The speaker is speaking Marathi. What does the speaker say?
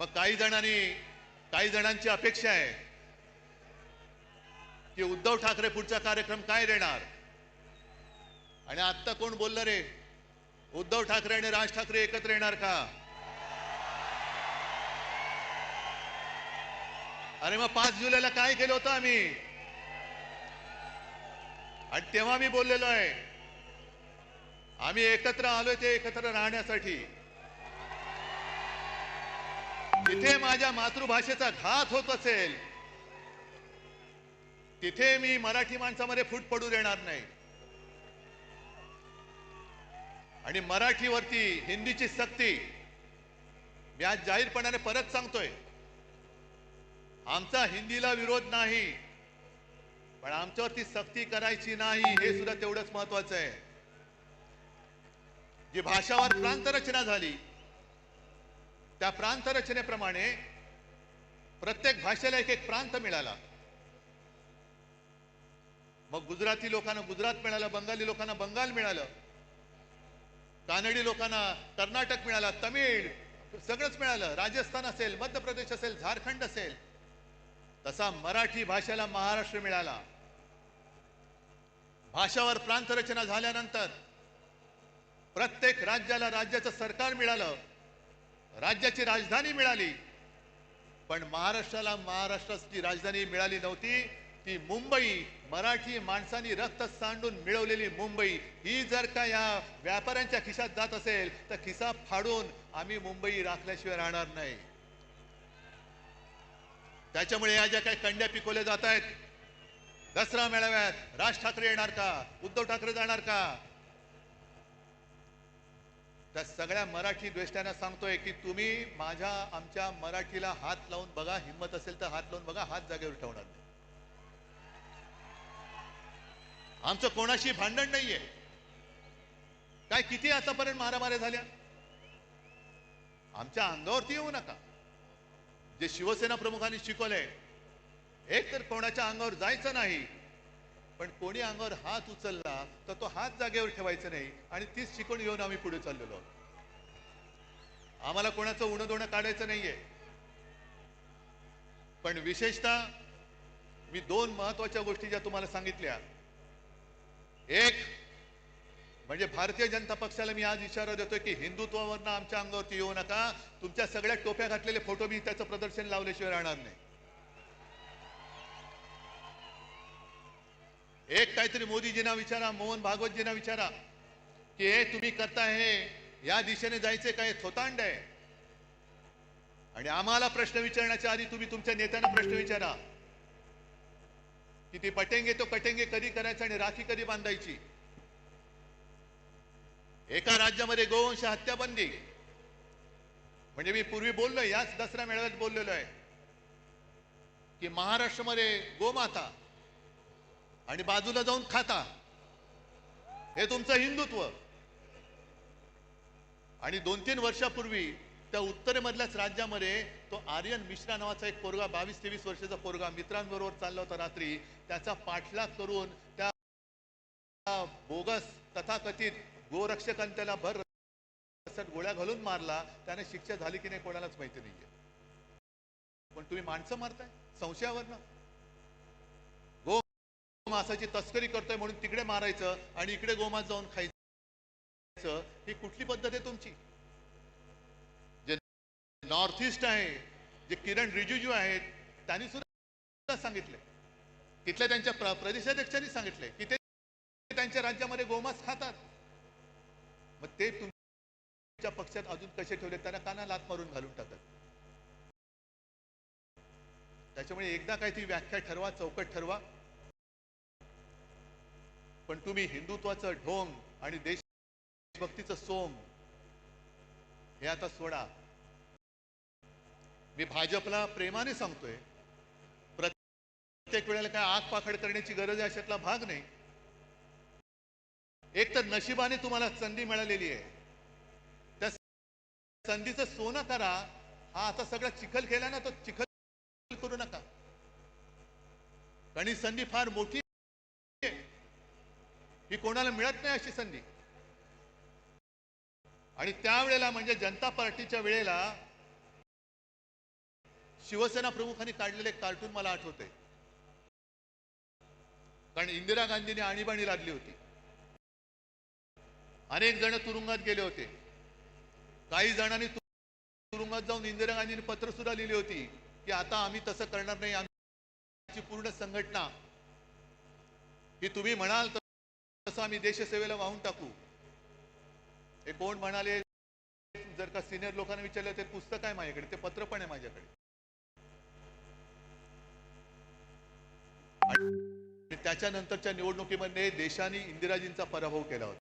मग काही जणांनी काही जणांची अपेक्षा आहे की उद्धव ठाकरे पुढचा कार्यक्रम काय देणार? आणि आत्ता कोण बोललं रे? उद्धव ठाकरे आणि राज ठाकरे एकत्र येणार का? अरे मग पाच जुलैला काय केलं होतं आम्ही? आणि तेव्हा मी बोललेलो आहे आम्ही एकत्र आलोय ते एकत्र राहण्यासाठी. तिथे माझ्या मातृभाषेचा घात होत असेल तिथे मी मराठी माणसामध्ये फूट पडू देणार नाही. आणि मराठीवरती हिंदीची सक्ती मी आज जाहीरपणाने परत सांगतोय. आमचा हिंदीला विरोध नाही पण आमच्यावरती सक्ती करायची नाही हे सुद्धा तेवढंच महत्वाचं आहे. जी भाषावर प्रांत रचना झाली त्या प्रांत रचनेप्रमाणे प्रत्येक भाषेला एक एक प्रांत मिळाला. मग गुजराती लोकांना गुजरात मिळालं बंगाली लोकांना बंगाल मिळालं कानडी लोकांना कर्नाटक मिळाला तमिळ सगळंच मिळालं. राजस्थान असेल मध्य प्रदेश असेल झारखंड असेल तसा मराठी भाषेला महाराष्ट्र मिळाला. भाषावर प्रांत रचना झाल्यानंतर प्रत्येक राज्याला राज्याचं सरकार मिळालं. राज्याची राजधानी मिळाली. पण महाराष्ट्राला महाराष्ट्राची राजधानी मिळाली नव्हती ती मुंबई. मराठी माणसांनी रक्त सांडून मिळवलेली मुंबई. ही जर का या व्यापाऱ्यांच्या खिशात जात असेल तर खिसा फाडून आम्ही मुंबई राखल्याशिवाय राहणार नाही. त्याच्यामुळे या ज्या काही कंड्या पिकवल्या जात आहेत दसरा मेळाव्यात राज ठाकरे येणार का? उद्धव ठाकरे जाणार का? त्या सगळ्या मराठी द्वेष्ट्यांना सांगतोय की तुम्ही माझ्या आमच्या मराठीला हात लावून बघा हिंमत असेल तर हात लावून बघा हात जागेवर ठेवणार नाही. आमचं कोणाशी भांडण नाहीये. काय किती आतापर्यंत मारामाऱ्या झाल्या? आमच्या अंगावरती येऊ नका. जे शिवसेना प्रमुखांनी शिकवलंय एक तर कोणाच्या अंगावर जायचं नाही पण कोणी अंगावर हात उचलला तर तो हात जागेवर ठेवायचा नाही आणि तीच शिकवण घेऊन आम्ही पुढे चाललेलो. आहोत आम्हाला कोणाचं उणं दोणं काढायचं नाहीये. पण विशेषतः मी दोन महत्त्वाच्या गोष्टी ज्या तुम्हाला सांगितल्या. एक म्हणजे भारतीय जनता पक्षाला मी आज इशारा देतोय की हिंदुत्वावरनं आमच्या अंगावरती येऊ नका. तुमच्या सगळ्या टोप्या घातलेले फोटो मी त्याचं प्रदर्शन लावल्याशिवाय राहणार नाही. एक काहीतरी मोदीजींना विचारा मोहन भागवतजींना विचारा की हे तुम्ही करताय हे या दिशेने जायचे काय? थोतांड आहे. आणि आम्हाला प्रश्न विचारण्याच्या आधी तुम्ही तुमच्या नेत्यांना प्रश्न विचारा. की ती पटेंगे तो कटेंगे कधी करायचं आणि राखी कधी बांधायची? एका राज्यामध्ये गोवंश हत्या बंदी म्हणजे मी पूर्वी बोललोय याच दसरा मेळाव्यात बोललेलो आहे की महाराष्ट्रामध्ये गोमाता. आणि बाजूला जाऊन खाता. हे तुमचं हिंदुत्व. आणि दोन तीन वर्षापूर्वी त्या उत्तरेमधल्याच राज्यामध्ये तो आर्यन मिश्रा नावाचा एक पोरगा बावीस तेवीस वर्षाचा पोरगा मित्रांबरोबर चालला होता रात्री. त्याचा पाठलाग करून त्या बोगस तथाकथित गोरक्षकांनी त्याला भर गोळ्या घालून मारला. त्याने शिक्षा झाली की नाही कोणालाच माहिती नाहीये. पण तुम्ही माणसं मारताय? संशयावरनं? ना मासाची तस्करी करतोय म्हणून तिकडे मारायचं आणि इकडे गोमास जाऊन खायचं ही कुठली पद्धत आहे तुमची? जे नॉर्थ ईस्ट आहे जे किरण रिजिजू आहेत त्यांनी सुद्धा सांगितले तिथल्या त्यांच्या प्रदेशाध्यक्षांनी सांगितले की ते त्यांच्या राज्यामध्ये गोमास खातात. मग ते तुमच्या पक्षात अजून कसे ठेवले त्यांना काना लात मारून घालून टाकत त्याच्यामुळे एकदा काही ती व्याख्या ठरवा चौकट ठरवा. पण तुम्ही हिंदुत्वाचं ढोंग आणि देशभक्तीचं सोंग हे आता सोडा. मी भाजपला प्रेमाने सांगतोय. प्रत्येक वेळेला काय आग पाखड करण्याची गरज आहे अशातला भाग नाही. एक तर नशिबाने तुम्हाला संधी मिळालेली आहे. त्या संधीचं सोनं करा. हा आता सगळा चिखल केला ना तो चिखल करू नका. कारण ही संधी फार मोठी ही कोणाला मिळत नाही अशी संधी. आणि त्यावेळेला म्हणजे जनता पार्टीच्या वेळेला शिवसेना प्रमुखांनी काढलेले कार्टून मला आठवते कारण इंदिरा गांधीने आणीबाणी लादली होती. अनेक जण तुरुंगात गेले होते. काही जणांनी तुरुंगात जाऊन इंदिरा गांधींनी पत्र सुद्धा लिहिली होती की आता आम्ही तसं करणार नाही आमची पूर्ण संघटना. ही तुम्ही म्हणाल तसं आम्ही देशसेवेला वाहून टाकू. हे कोण म्हणाले जर का सिनियर लोकांना विचारलं ते पुस्तक आहे माझ्याकडे ते पत्र पण आहे माझ्याकडे. त्याच्यानंतरच्या निवडणुकीमध्ये देशाने इंदिराजींचा पराभव केला होता.